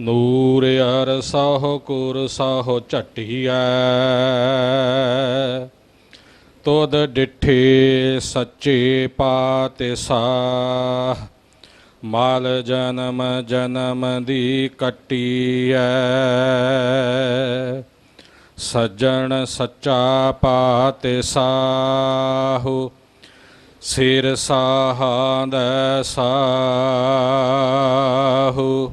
ਨੂਰ ਅਰ ਸਹੁ ਕੁਰ ਸਹੁ ਝਟਿਐ। ਤੁਧ ਡਿਠੇ ਸੱਚੇ ਪਾਤਿਸ਼ਾਹ। ਮਾਲ ਜਨਮ ਜਨਮ ਦੀ ਕਟੀਐ। ਸੱਜਣ ਸੱਚਾ ਪਾਤਿਸ਼ਾਹੁ। ਸਿਰ ਸਾਹਾਂਦੈ ਸਾਹੂ।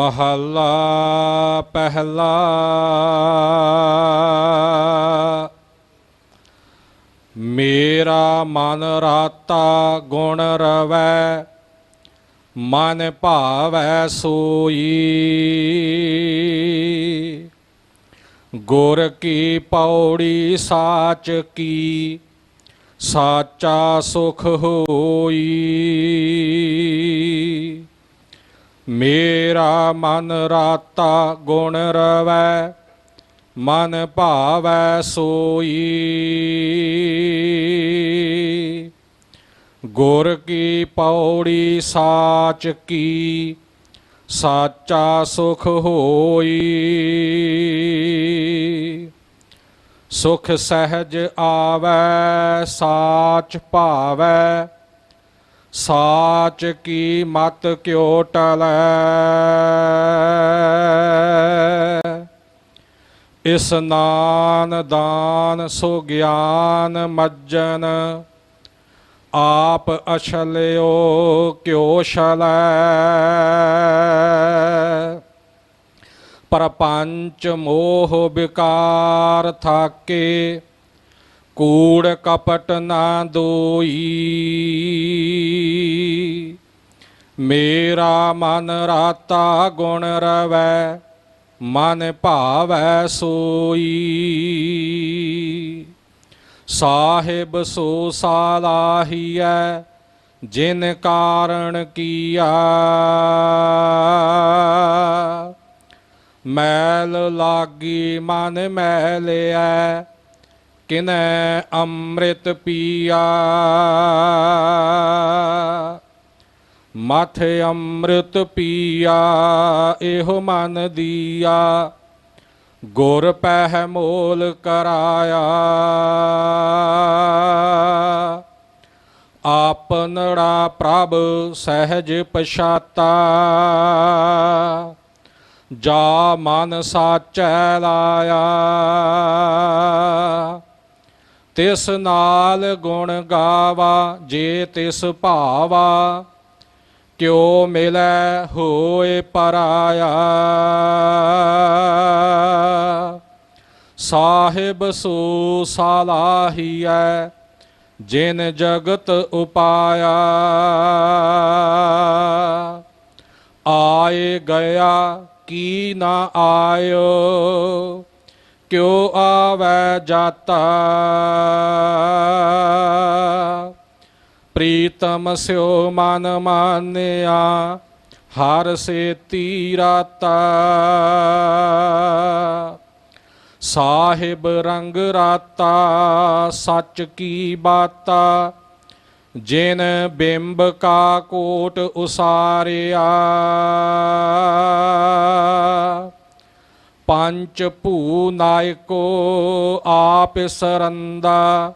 ਮਹੱਲਾ ਪਹਿਲਾ। ਮੇਰਾ ਮਨ ਰਾਤਾ ਗੁਣ ਰਵੈ, ਮਨ ਭਾਵੈ ਸੋਈ। ਗੁਰ ਕੀ ਪੌੜੀ ਸਾਚ ਕੀ, ਸਾਚਾ ਸੁਖ ਹੋਈ। ਮੇਰਾ ਮਨ ਰਾਤਾ ਗੁਣ ਰਵੈ, ਮਨ ਭਾਵੈ ਸੋਈ। ਗੁਰ ਕੀ ਪੌੜੀ ਸਾਚ ਕੀ, ਸਾਚਾ ਸੁਖ ਹੋਈ। ਸੁਖ ਸਹਿਜ ਆਵੈ, ਸਾਚ ਭਾਵੈ ਸਾਚ ਕੀ ਮਤ ਕਿਉ ਟਲੈ? ਇਸਨਾਨ ਦਾਨ ਸੋ ਗਿਆਨ ਮੱਜਨ, ਆਪ ਅਛਲਿਓ ਕਿਉ ਛਲੈ? ਪਰਪੰਚ ਮੋਹ ਵਿਕਾਰ ਥਾਕੇ ਕੂੜ ਕਪਟ ਨਾ ਦੋਈ ਮੇਰਾ ਮਨ ਰਾਤਾ ਗੁਣ ਰਵੈ ਮਨ ਭਾਵੈ ਸੋਈ ਸਾਹਿਬ ਸੋ ਸਾਲਾਹੀਐ ਜਿਨ ਕਾਰਣ ਕੀਆ ਮੈਲ ਲਾਗੀ ਮਨ ਮੈਲਿਐ ਕਿਨੈ ਅੰਮ੍ਰਿਤ ਪੀਆ। ਮਥ ਅੰਮ੍ਰਿਤ ਪੀਆ, ਇਹੋ ਮਨ ਦੀਆ। ਗੁਰ ਪਹਿ ਮੋਲ ਕਰਾਇਆ। ਆਪਨੜਾ ਪ੍ਰਭ ਸਹਿਜ ਪਛਾਤਾ। ਜਾ ਮਨ ਸਾਚੈ ਲਾਇਆ। ਤਿਸ ਨਾਲ ਗੁਣ ਗਾਵਾ, ਜੇ ਤਿਸ ਭਾਵਾ, ਕਿਉ ਮਿਲੈ ਹੋਏ ਪਰਾਇਆ। ਸਾਹਿਬ ਸੋ ਸਾਲਾਹੀਐ, ਜਿਨ ਜਗਤ ਉਪਾਇਆ। ਆਏ ਗਿਆ, ਕੀ ਨਾ ਆਇਓ ਕਿਉ ਆਵੈ ਜਾਤਾ? ਪ੍ਰੀਤਮ ਸਿਓ ਮਨ ਮਾਨਿਆ, ਹਰ ਸੇ ਤੀਰਾਤਾ ਸਾਹਿਬ ਰੰਗ ਰਾਤਾ, ਸੱਚ ਕੀ ਬਾਤਾ? ਜਿਨ ਬਿੰਬ ਕਾ ਕੋਟ ਉਸਾਰਿਆ। ਪੰਚ ਭੂ ਨਾਇਕੋ ਆਪ ਸਰੰਦਾ,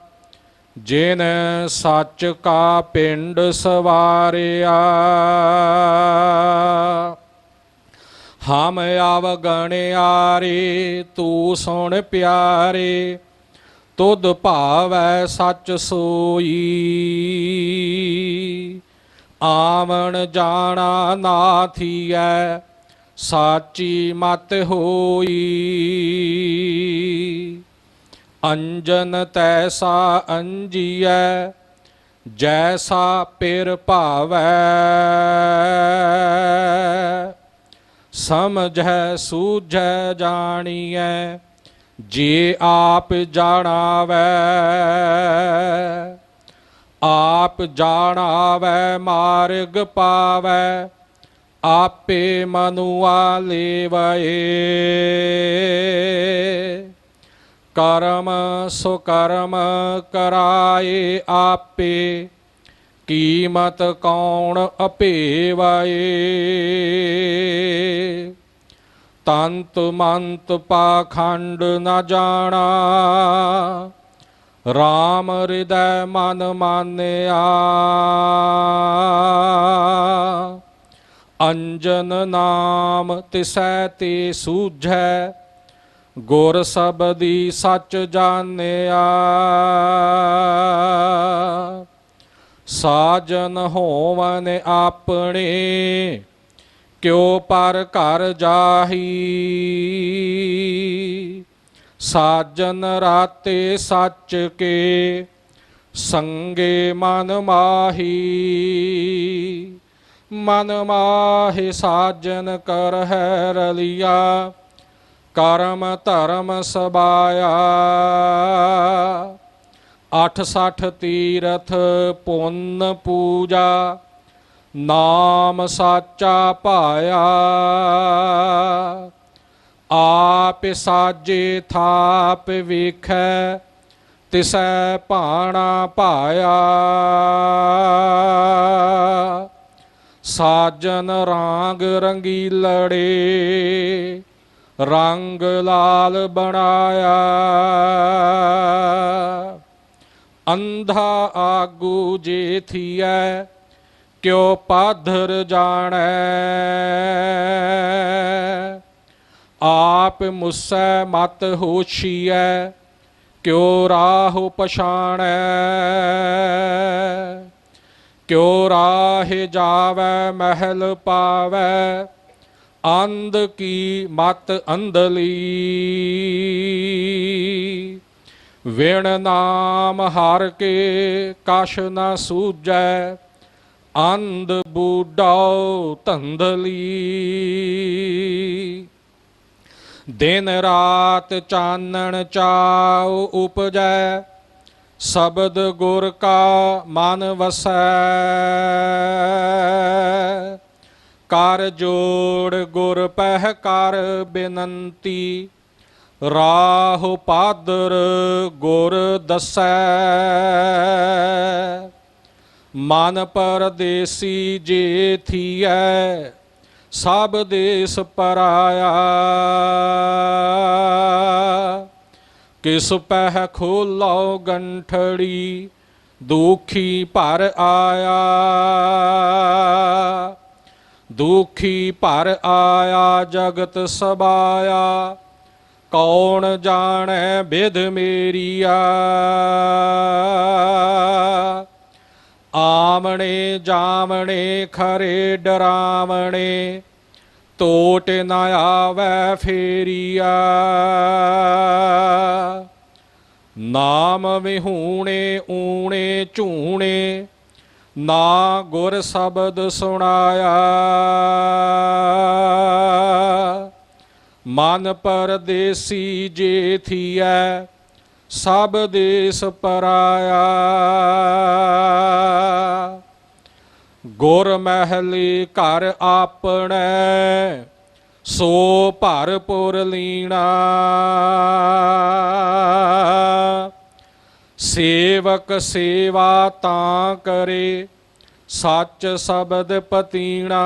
ਜਿਨ ਸੱਚ ਕਾ ਪਿੰਡ ਸਵਾਰਿਆ। ਹਮ ਅਵਗਣਿਆਰੇ ਤੂੰ ਸੁਣ ਪਿਆਰੇ, ਤੁਧ ਭਾਵੈ ਸੱਚ ਸੋਈ। ਆਵਣ ਜਾਣਾ ਨਾ ਥੀਐ ਸਾਚੀ ਮਤ ਹੋਈ। ਅੰਜਨ ਤੈਸਾ ਅੰਜੀਐ, ਜੈਸਾ ਪਿਰ ਭਾਵੈ। ਸਮਝੈ ਸੂਝੈ ਜਾਣੀਐ, ਜੇ ਆਪ ਜਾਣਾਵੈ। ਆਪ ਜਾਣਾਵੈ, ਮਾਰਗ ਪਾਵੈ। ਆਪੇ ਮਨੁਆ ਲੇਵਏ ਕਰਮ ਸੋ ਕਰਮ ਕਰਾਏ ਆਪੇ, ਕੀਮਤ ਕੌਣ ਅਪੇਵਾਏ। ਤੰਤ ਮੰਤ ਪਾਖੰਡ ਨ ਜਾਣਾ RAM ਹਿਰਦੈ ਮਨ ਮਾਨਿਆ। ਅੰਜਨ ਨਾਮ ਤਿਸੈ ਤੇ ਸੂਝੈ, ਗੁਰ ਸਬਦੀ ਸੱਚ ਜਾਣਿਆ। ਸਾਜਨ ਹੋਵਨ ਆਪਣੇ, ਕਿਉ ਪਰ ਘਰ ਜਾਹੀ। ਸਾਜਨ ਰਾਤੇ ਸੱਚ ਕੇ, ਸੰਗੇ ਮਨ ਮਾਹੀ। ਮਨ ਮਾਹੀ ਸਾਜਨ ਕਰ ਹੈ ਰਲਿਆ, ਕਰਮ ਧਰਮ ਸਬਾਇਆ। ਅਠ ਸਠ ਤੀਰਥ ਪੁੰਨ ਪੂਜਾ, ਨਾਮ ਸਾਚਾ ਪਾਇਆ ਆਪ ਸਾਜੇ ਥਾਪ ਵੇਖੈ, ਤਿਸੈ ਭਾਣਾ ਪਾਇਆ ਸਾਜਨ ਰਾਗ ਰੰਗੀਲੜੇ, ਰੰਗ ਲਾਲ ਬਣਾਇਆ। ਅੰਧਾ ਆਗੂ ਜੇ ਥੀਐ, ਕਿਉ ਪਾਧਰ ਜਾਣੈ? ਆਪ ਮੁਸੈ ਮਤ ਹੋਸ਼ੀਐ ਕਿਉ ਰਾਹੁ ਪਛਾਣੈ? ਕਿਉ ਰਾਹੇ ਜਾਵੈ, ਮਹਿਲ ਪਾਵੈ, ਅੰਧ ਕੀ ਮਤ ਅੰਧਲੀ। ਵੇਣ ਨਾਮ ਹਰ ਕੇ ਕਛ ਨਾ ਸੂਜੈ, ਅੰਧ ਬੂਡਾਉ ਧੰਦਲੀ ਦਿਨ ਰਾਤ ਚਾਨਣ ਚਾਉ ਉਪਜੈ ਸ਼ਬਦ ਗੁਰ ਕਾ ਮਨ ਵਸੈ। ਕਰ ਜੋੜ ਗੁਰ ਪਹਿ ਕਰ ਬੇਨੰਤੀ। ਰਾਹ ਪਾਦਰ ਗੁਰ ਦਸੈ। ਮਨ ਪਰਦੇਸੀ ਜੇ ਥੀਐ, ਸਭ ਦੇਸ ਪਰਾਇਆ। ਕਿਸ ਪਹਿ ਖੋਲੋ ਗੰਠੜੀ, ਦੁਖੀ ਭਰ ਆਇਆ। ਦੁਖੀ ਭਰ ਆਇਆ, ਜਗਤ ਸਬਾਇਆ। ਕੌਣ ਜਾਣੈ ਬਿਧ ਮੇਰੀਆ। ਆਮਣੇ ਜਾਮਣੇ ਖਰੇ ਡਰਾਵਣੇ ਤੋਟ ਨਾ ਆਵੈ ਫੇਰੀਆ। ਨਾਮ ਵਿਹੂਣੇ, ਊਣੇ, ਝੂਣੇ, ਨਾ ਗੁਰ ਸ਼ਬਦ ਸੁਣਾਇਆ। ਮਨ ਪਰਦੇਸੀ ਜੇ ਥੀਐ, ਸਭ ਦੇਸ ਪਰਾਇਆ। ਗੁਰ ਮਹਿਲੀ ਘਰ ਆਪਣੇ, ਸੋ ਭਰਪੁਰ ਲੀਣਾ। ਸੇਵਕ ਸੇਵਾ ਤਾਂ ਕਰੇ, ਸੱਚ ਸ਼ਬਦ ਪਤੀਣਾ।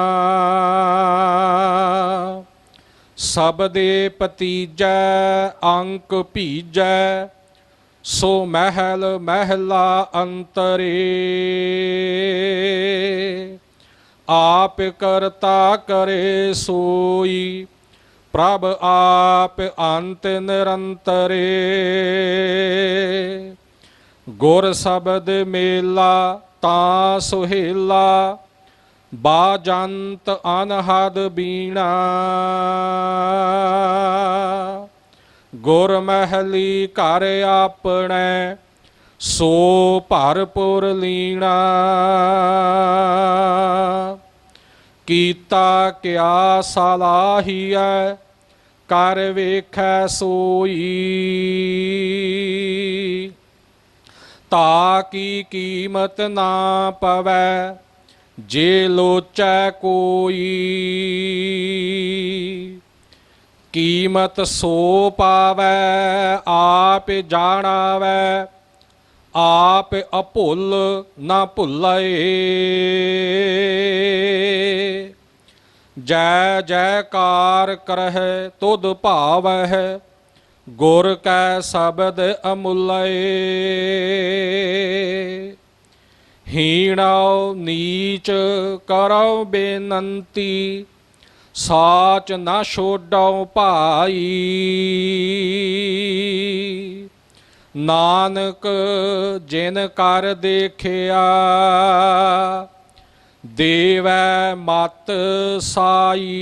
ਸਬਦੇ ਪਤੀਜੈ, ਅੰਕ ਭੀਜੈ ਸੋ ਮਹਿਲ ਮਹਿਲਾ ਅੰਤਰੇ। ਆਪ ਕਰਤਾ ਕਰੇ ਸੋਈ, ਪ੍ਰਭ ਆਪ ਅੰਤ ਨਿਰੰਤਰੇ। ਗੁਰ ਸ਼ਬਦ ਮੇਲਾ ਤਾਂ ਸੁਹੇਲਾ, ਬਾਜੰਤ ਅਨਹਦ ਬੀਣਾ। ਗੁਰ ਮਹਿਲੀ ਘਰ ਆਪਣੇ, ਸੋ ਭਰਪੁਰ ਲੀਣਾ। ਕੀਤਾ ਕਿਆ ਸਲਾਹੀਐ, ਕਰ ਵੇਖੈ ਸੋਈ। ਤਾ ਕੀ ਕੀਮਤ ਨਾ ਪਵੈ, ਜੇ ਲੋਚੈ ਕੋਈ। ਕੀਮਤ ਸੋ ਪਾਵੈ, ਆਪ ਜਾਣਾਵੈ, ਆਪ ਅਭੁੱਲ ਨਾ ਭੁੱਲਏ। ਜੈ ਜੈਕਾਰ ਕਰਹਿ ਤੁਧ ਭਾਵਹਿ, ਗੁਰ ਕੈ ਸ਼ਬਦ ਅਮੁੱਲਏ। ਹੀਣਾਉ ਨੀਚ ਕਰਉ ਬੇਨੰਤੀ ਸਾਚ ਨਾ ਛੋਡਉ ਭਾਈ। ਨਾਨਕ ਜਿਨ ਕਰ ਦੇਖਿਆ, ਦੇਵੈ ਮਤ ਸਾਈ।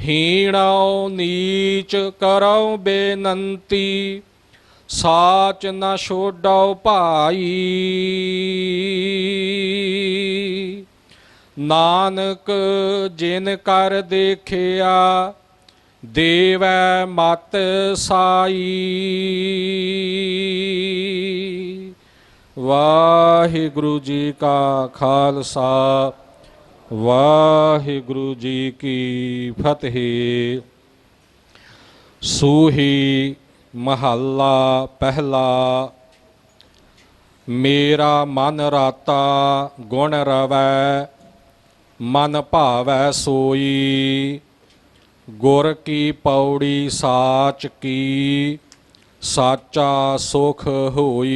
ਹੀਣਉ ਨੀਚ ਕਰਉ ਬੇਨੰਤੀ, ਸਾਚ ਨਾ ਛੋਡਉ ਭਾਈ। ਨਾਨਕ ਜਿਨ ਕਰ ਦੇਖਿਆ, ਦੇਵੈ ਮਤ ਸਾਈ। ਵਾਹਿਗੁਰੂ ਜੀ ਕਾ ਖਾਲਸਾ, ਵਾਹਿਗੁਰੂ ਜੀ ਕੀ ਫਤਿਹ। ਸੂਹੀ ਮਹੱਲਾ ਪਹਿਲਾ, ਮੇਰਾ ਮਨ ਰਾਤਾ ਗੁਣ ਰਵੈ ਮਨ ਭਾਵੈ ਸੋਈ ਗੁਰ ਕੀ ਪੌੜੀ ਸਾਚ ਕੀ ਸਾਚਾ ਸੁਖ ਹੋਈ।